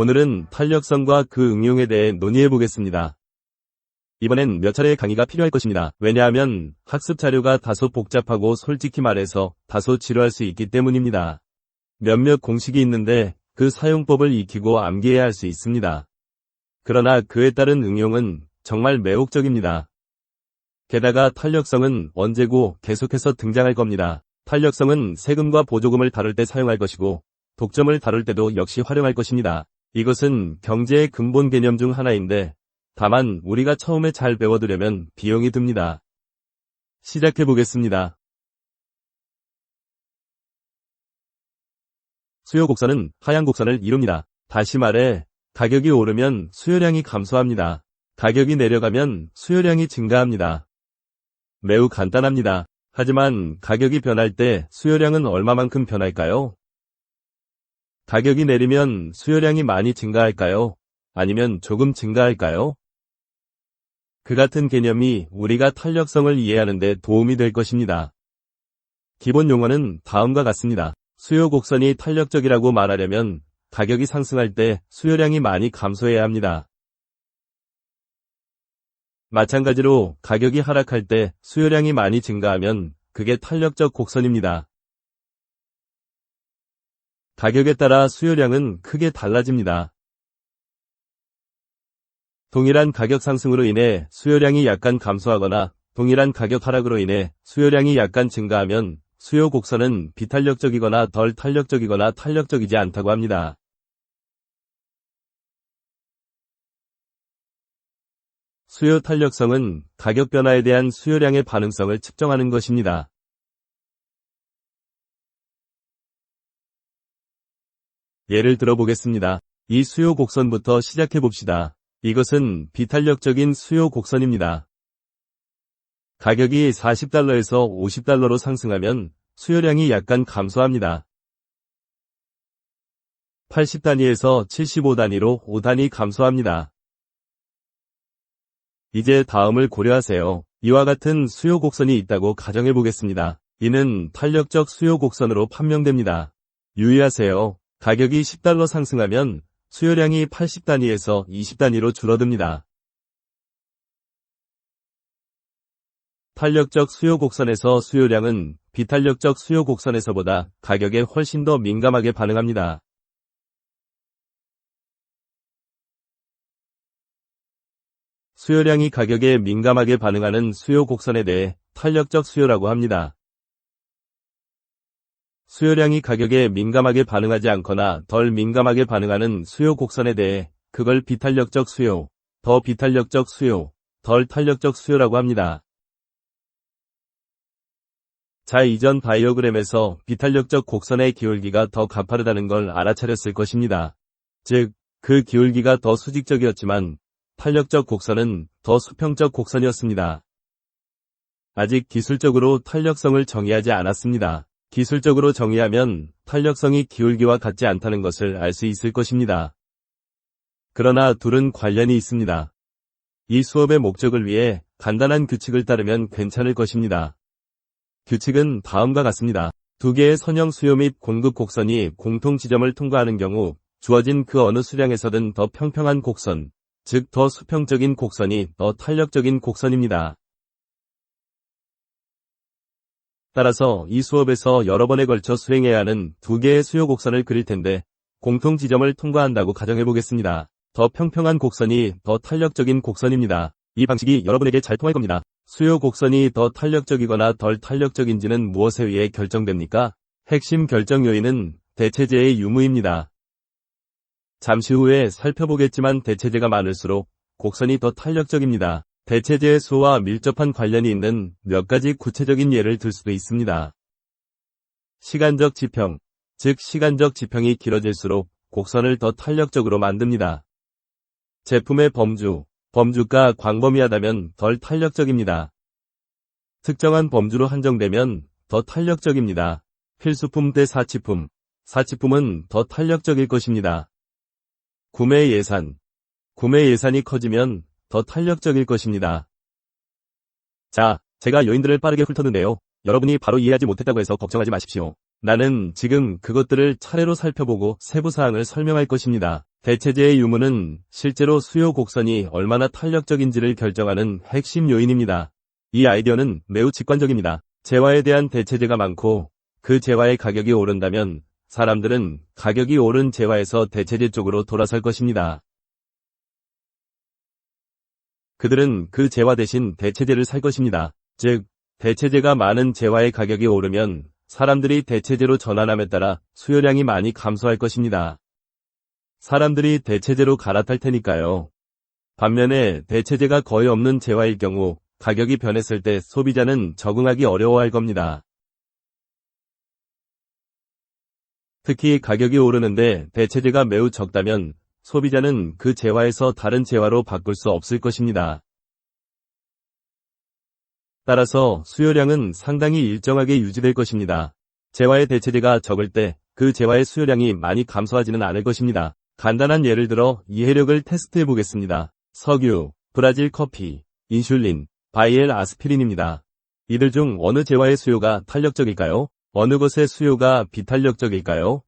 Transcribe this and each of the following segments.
오늘은 탄력성과 그 응용에 대해 논의해 보겠습니다. 이번엔 몇 차례의 강의가 필요할 것입니다. 왜냐하면 학습 자료가 다소 복잡하고 솔직히 말해서 다소 지루할 수 있기 때문입니다. 몇몇 공식이 있는데 그 사용법을 익히고 암기해야 할 수 있습니다. 그러나 그에 따른 응용은 정말 매혹적입니다. 게다가 탄력성은 언제고 계속해서 등장할 겁니다. 탄력성은 세금과 보조금을 다룰 때 사용할 것이고 독점을 다룰 때도 역시 활용할 것입니다. 이것은 경제의 근본 개념 중 하나인데 다만 우리가 처음에 잘 배워두려면 비용이 듭니다. 시작해 보겠습니다. 수요 곡선은 하향 곡선을 이룹니다. 다시 말해 가격이 오르면 수요량이 감소합니다. 가격이 내려가면 수요량이 증가합니다. 매우 간단합니다. 하지만 가격이 변할 때 수요량은 얼마만큼 변할까요? 가격이 내리면 수요량이 많이 증가할까요? 아니면 조금 증가할까요? 그 같은 개념이 우리가 탄력성을 이해하는 데 도움이 될 것입니다. 기본 용어는 다음과 같습니다. 수요 곡선이 탄력적이라고 말하려면 가격이 상승할 때 수요량이 많이 감소해야 합니다. 마찬가지로 가격이 하락할 때 수요량이 많이 증가하면 그게 탄력적 곡선입니다. 가격에 따라 수요량은 크게 달라집니다. 동일한 가격 상승으로 인해 수요량이 약간 감소하거나 동일한 가격 하락으로 인해 수요량이 약간 증가하면 수요 곡선은 비탄력적이거나 덜 탄력적이거나 탄력적이지 않다고 합니다. 수요 탄력성은 가격 변화에 대한 수요량의 반응성을 측정하는 것입니다. 예를 들어 보겠습니다. 이 수요 곡선부터 시작해 봅시다. 이것은 비탄력적인 수요 곡선입니다. 가격이 40달러에서 50달러로 상승하면 수요량이 약간 감소합니다. 80단위에서 75단위로 5단위 감소합니다. 이제 다음을 고려하세요. 이와 같은 수요 곡선이 있다고 가정해 보겠습니다. 이는 탄력적 수요 곡선으로 판명됩니다. 유의하세요. 가격이 10달러 상승하면 수요량이 80단위에서 20단위로 줄어듭니다. 탄력적 수요 곡선에서 수요량은 비탄력적 수요 곡선에서보다 가격에 훨씬 더 민감하게 반응합니다. 수요량이 가격에 민감하게 반응하는 수요 곡선에 대해 탄력적 수요라고 합니다. 수요량이 가격에 민감하게 반응하지 않거나 덜 민감하게 반응하는 수요 곡선에 대해 그걸 비탄력적 수요, 더 비탄력적 수요, 덜 탄력적 수요라고 합니다. 자 이전 바이오그램에서 비탄력적 곡선의 기울기가 더 가파르다는 걸 알아차렸을 것입니다. 즉, 그 기울기가 더 수직적이었지만 탄력적 곡선은 더 수평적 곡선이었습니다. 아직 기술적으로 탄력성을 정의하지 않았습니다. 기술적으로 정의하면 탄력성이 기울기와 같지 않다는 것을 알 수 있을 것입니다. 그러나 둘은 관련이 있습니다. 이 수업의 목적을 위해 간단한 규칙을 따르면 괜찮을 것입니다. 규칙은 다음과 같습니다. 두 개의 선형 수요 및 공급 곡선이 공통 지점을 통과하는 경우 주어진 그 어느 수량에서든 더 평평한 곡선, 즉 더 수평적인 곡선이 더 탄력적인 곡선입니다. 따라서 이 수업에서 여러 번에 걸쳐 수행해야 하는 두 개의 수요 곡선을 그릴 텐데 공통 지점을 통과한다고 가정해 보겠습니다. 더 평평한 곡선이 더 탄력적인 곡선입니다. 이 방식이 여러분에게 잘 통할 겁니다. 수요 곡선이 더 탄력적이거나 덜 탄력적인지는 무엇에 의해 결정됩니까? 핵심 결정 요인은 대체제의 유무입니다. 잠시 후에 살펴보겠지만 대체제가 많을수록 곡선이 더 탄력적입니다. 대체제의 수와 밀접한 관련이 있는 몇 가지 구체적인 예를 들 수도 있습니다. 시간적 지평, 즉 시간적 지평이 길어질수록 곡선을 더 탄력적으로 만듭니다. 제품의 범주, 범주가 광범위하다면 덜 탄력적입니다. 특정한 범주로 한정되면 더 탄력적입니다. 필수품 대 사치품, 사치품은 더 탄력적일 것입니다. 구매 예산, 구매 예산이 커지면 더 탄력적일 것입니다. 자, 제가 요인들을 빠르게 훑었는데요. 여러분이 바로 이해하지 못했다고 해서 걱정하지 마십시오. 나는 지금 그것들을 차례로 살펴보고 세부 사항을 설명할 것입니다. 대체제의 유무는 실제로 수요 곡선이 얼마나 탄력적인지를 결정하는 핵심 요인입니다. 이 아이디어는 매우 직관적입니다. 재화에 대한 대체제가 많고 그 재화의 가격이 오른다면 사람들은 가격이 오른 재화에서 대체제 쪽으로 돌아설 것입니다. 그들은 그 재화 대신 대체제를 살 것입니다. 즉, 대체제가 많은 재화의 가격이 오르면 사람들이 대체제로 전환함에 따라 수요량이 많이 감소할 것입니다. 사람들이 대체제로 갈아탈 테니까요. 반면에 대체제가 거의 없는 재화일 경우 가격이 변했을 때 소비자는 적응하기 어려워할 겁니다. 특히 가격이 오르는데 대체제가 매우 적다면 소비자는 그 재화에서 다른 재화로 바꿀 수 없을 것입니다. 따라서 수요량은 상당히 일정하게 유지될 것입니다. 재화의 대체제가 적을 때 그 재화의 수요량이 많이 감소하지는 않을 것입니다. 간단한 예를 들어 이해력을 테스트해 보겠습니다. 석유, 브라질 커피, 인슐린, 바이엘 아스피린입니다. 이들 중 어느 재화의 수요가 탄력적일까요? 어느 것의 수요가 비탄력적일까요?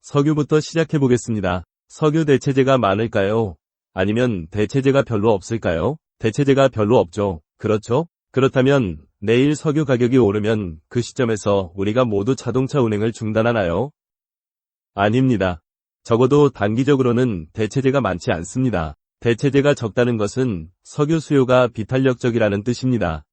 석유부터 시작해 보겠습니다. 석유 대체제가 많을까요? 아니면 대체제가 별로 없을까요? 대체제가 별로 없죠. 그렇죠? 그렇다면 내일 석유 가격이 오르면 그 시점에서 우리가 모두 자동차 운행을 중단하나요? 아닙니다. 적어도 단기적으로는 대체제가 많지 않습니다. 대체제가 적다는 것은 석유 수요가 비탄력적이라는 뜻입니다.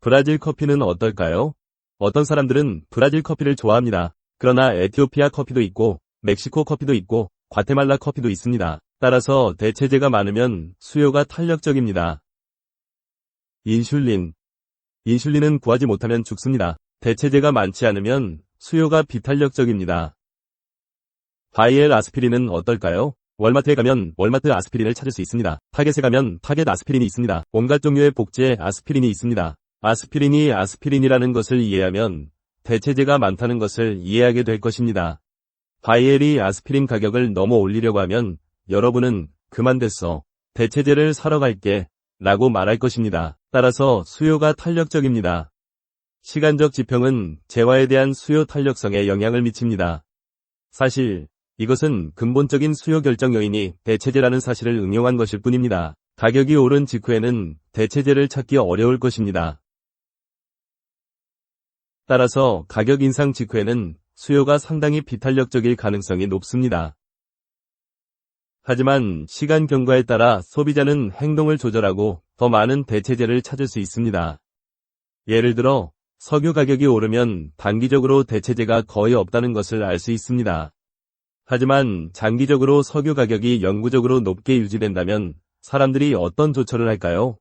브라질 커피는 어떨까요? 어떤 사람들은 브라질 커피를 좋아합니다. 그러나 에티오피아 커피도 있고 멕시코 커피도 있고 과테말라 커피도 있습니다. 따라서 대체제가 많으면 수요가 탄력적입니다. 인슐린. 인슐린은 구하지 못하면 죽습니다. 대체제가 많지 않으면 수요가 비탄력적입니다. 바이엘 아스피린은 어떨까요? 월마트에 가면 월마트 아스피린을 찾을 수 있습니다. 타겟에 가면 타겟 아스피린이 있습니다. 온갖 종류의 복제 아스피린이 있습니다. 아스피린이 아스피린이라는 것을 이해하면 대체제가 많다는 것을 이해하게 될 것입니다. 바이엘이 아스피린 가격을 너무 올리려고 하면 여러분은 그만 됐어. 대체제를 사러 갈게. 라고 말할 것입니다. 따라서 수요가 탄력적입니다. 시간적 지평은 재화에 대한 수요 탄력성에 영향을 미칩니다. 사실 이것은 근본적인 수요 결정 요인이 대체제라는 사실을 응용한 것일 뿐입니다. 가격이 오른 직후에는 대체제를 찾기 어려울 것입니다. 따라서 가격 인상 직후에는 수요가 상당히 비탄력적일 가능성이 높습니다. 하지만 시간 경과에 따라 소비자는 행동을 조절하고 더 많은 대체제를 찾을 수 있습니다. 예를 들어 석유 가격이 오르면 단기적으로 대체제가 거의 없다는 것을 알 수 있습니다. 하지만 장기적으로 석유 가격이 영구적으로 높게 유지된다면 사람들이 어떤 조처를 할까요?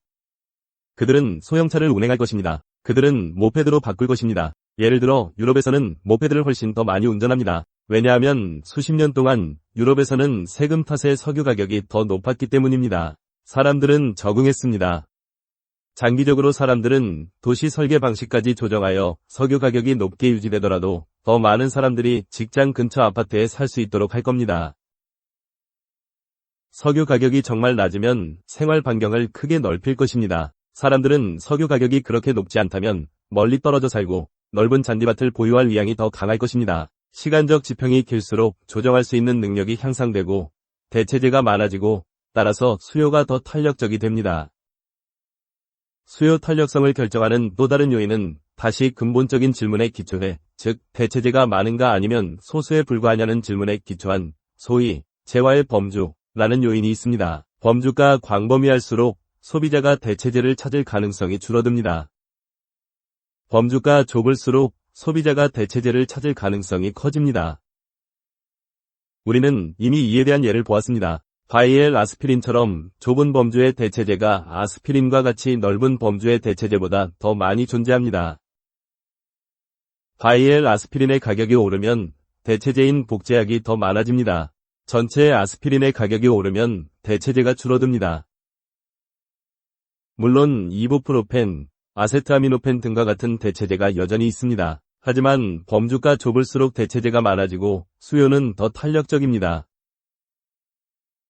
그들은 소형차를 운행할 것입니다. 그들은 모페드로 바꿀 것입니다. 예를 들어 유럽에서는 모페드를 훨씬 더 많이 운전합니다. 왜냐하면 수십 년 동안 유럽에서는 세금 탓에 석유 가격이 더 높았기 때문입니다. 사람들은 적응했습니다. 장기적으로 사람들은 도시 설계 방식까지 조정하여 석유 가격이 높게 유지되더라도 더 많은 사람들이 직장 근처 아파트에 살 수 있도록 할 겁니다. 석유 가격이 정말 낮으면 생활 반경을 크게 넓힐 것입니다. 사람들은 석유 가격이 그렇게 높지 않다면 멀리 떨어져 살고 넓은 잔디밭을 보유할 의향이 더 강할 것입니다. 시간적 지평이 길수록 조정할 수 있는 능력이 향상되고 대체제가 많아지고 따라서 수요가 더 탄력적이 됩니다. 수요 탄력성을 결정하는 또 다른 요인은 다시 근본적인 질문에 기초해 즉 대체제가 많은가 아니면 소수에 불과하냐는 질문에 기초한 소위 재화의 범주라는 요인이 있습니다. 범주가 광범위할수록 소비자가 대체제를 찾을 가능성이 줄어듭니다. 범주가 좁을수록 소비자가 대체제를 찾을 가능성이 커집니다. 우리는 이미 이에 대한 예를 보았습니다. 바이엘 아스피린처럼 좁은 범주의 대체제가 아스피린과 같이 넓은 범주의 대체제보다 더 많이 존재합니다. 바이엘 아스피린의 가격이 오르면 대체제인 복제약이 더 많아집니다. 전체 아스피린의 가격이 오르면 대체제가 줄어듭니다. 물론 이보프로펜, 아세트아미노펜 등과 같은 대체제가 여전히 있습니다. 하지만 범주가 좁을수록 대체제가 많아지고 수요는 더 탄력적입니다.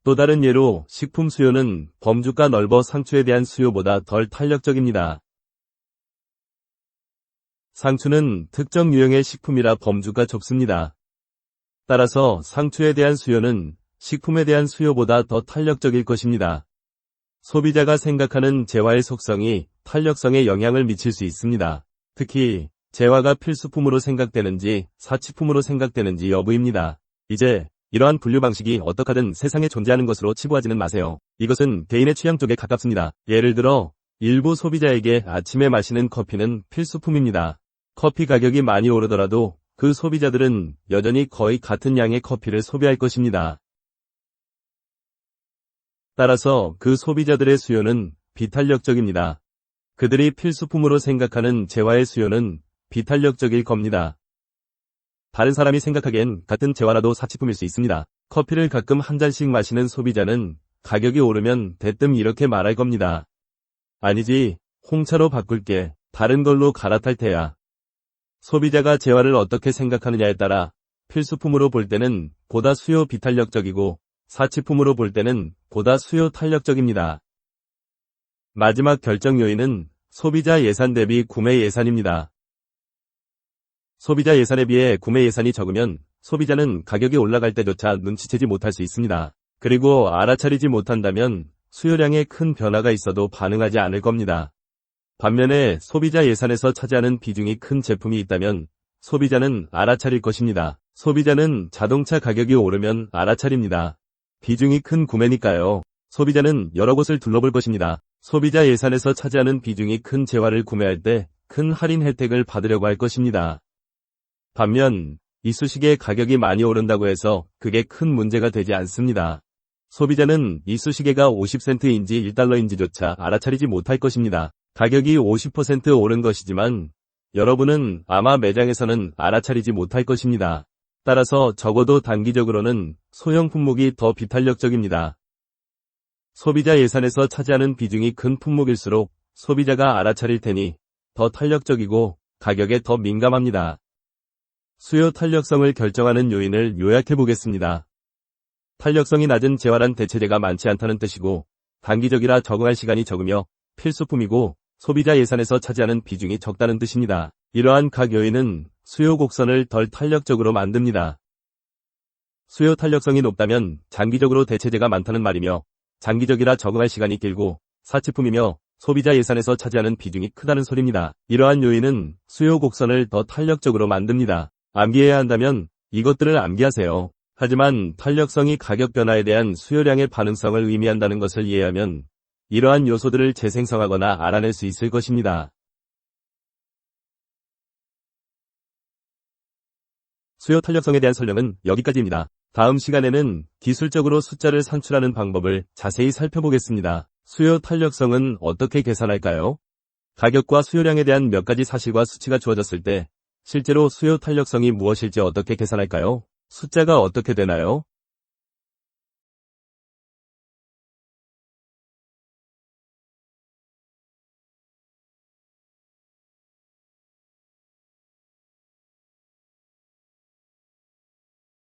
또 다른 예로 식품 수요는 범주가 넓어 상추에 대한 수요보다 덜 탄력적입니다. 상추는 특정 유형의 식품이라 범주가 좁습니다. 따라서 상추에 대한 수요는 식품에 대한 수요보다 더 탄력적일 것입니다. 소비자가 생각하는 재화의 속성이 탄력성에 영향을 미칠 수 있습니다. 특히 재화가 필수품으로 생각되는지 사치품으로 생각되는지 여부입니다. 이제 이러한 분류 방식이 어떡하든 세상에 존재하는 것으로 치부하지는 마세요. 이것은 개인의 취향 쪽에 가깝습니다. 예를 들어 일부 소비자에게 아침에 마시는 커피는 필수품입니다. 커피 가격이 많이 오르더라도 그 소비자들은 여전히 거의 같은 양의 커피를 소비할 것입니다. 따라서 그 소비자들의 수요는 비탄력적입니다. 그들이 필수품으로 생각하는 재화의 수요는 비탄력적일 겁니다. 다른 사람이 생각하기엔 같은 재화라도 사치품일 수 있습니다. 커피를 가끔 한 잔씩 마시는 소비자는 가격이 오르면 대뜸 이렇게 말할 겁니다. 아니지, 홍차로 바꿀게. 다른 걸로 갈아탈 테야. 소비자가 재화를 어떻게 생각하느냐에 따라 필수품으로 볼 때는 보다 수요 비탄력적이고 사치품으로 볼 때는 보다 수요 탄력적입니다. 마지막 결정 요인은 소비자 예산 대비 구매 예산입니다. 소비자 예산에 비해 구매 예산이 적으면 소비자는 가격이 올라갈 때조차 눈치채지 못할 수 있습니다. 그리고 알아차리지 못한다면 수요량에 큰 변화가 있어도 반응하지 않을 겁니다. 반면에 소비자 예산에서 차지하는 비중이 큰 제품이 있다면 소비자는 알아차릴 것입니다. 소비자는 자동차 가격이 오르면 알아차립니다. 비중이 큰 구매니까요. 소비자는 여러 곳을 둘러볼 것입니다. 소비자 예산에서 차지하는 비중이 큰 재화를 구매할 때 큰 할인 혜택을 받으려고 할 것입니다. 반면 이쑤시개 가격이 많이 오른다고 해서 그게 큰 문제가 되지 않습니다. 소비자는 이쑤시개가 50센트인지 1달러인지조차 알아차리지 못할 것입니다. 가격이 50% 오른 것이지만 여러분은 아마 매장에서는 알아차리지 못할 것입니다. 따라서 적어도 단기적으로는 소형 품목이 더 비탄력적입니다. 소비자 예산에서 차지하는 비중이 큰 품목일수록 소비자가 알아차릴 테니 더 탄력적이고 가격에 더 민감합니다. 수요 탄력성을 결정하는 요인을 요약해 보겠습니다. 탄력성이 낮은 재활한 대체재가 많지 않다는 뜻이고 단기적이라 적응할 시간이 적으며 필수품이고 소비자 예산에서 차지하는 비중이 적다는 뜻입니다. 이러한 각 요인은 수요 곡선을 덜 탄력적으로 만듭니다. 수요 탄력성이 높다면 장기적으로 대체재가 많다는 말이며 장기적이라 적응할 시간이 길고 사치품이며 소비자 예산에서 차지하는 비중이 크다는 소리입니다. 이러한 요인은 수요 곡선을 더 탄력적으로 만듭니다. 암기해야 한다면 이것들을 암기하세요. 하지만 탄력성이 가격 변화에 대한 수요량의 반응성을 의미한다는 것을 이해하면 이러한 요소들을 재생성하거나 알아낼 수 있을 것입니다. 수요 탄력성에 대한 설명은 여기까지입니다. 다음 시간에는 기술적으로 숫자를 산출하는 방법을 자세히 살펴보겠습니다. 수요 탄력성은 어떻게 계산할까요? 가격과 수요량에 대한 몇 가지 사실과 수치가 주어졌을 때 실제로 수요 탄력성이 무엇일지 어떻게 계산할까요? 숫자가 어떻게 되나요?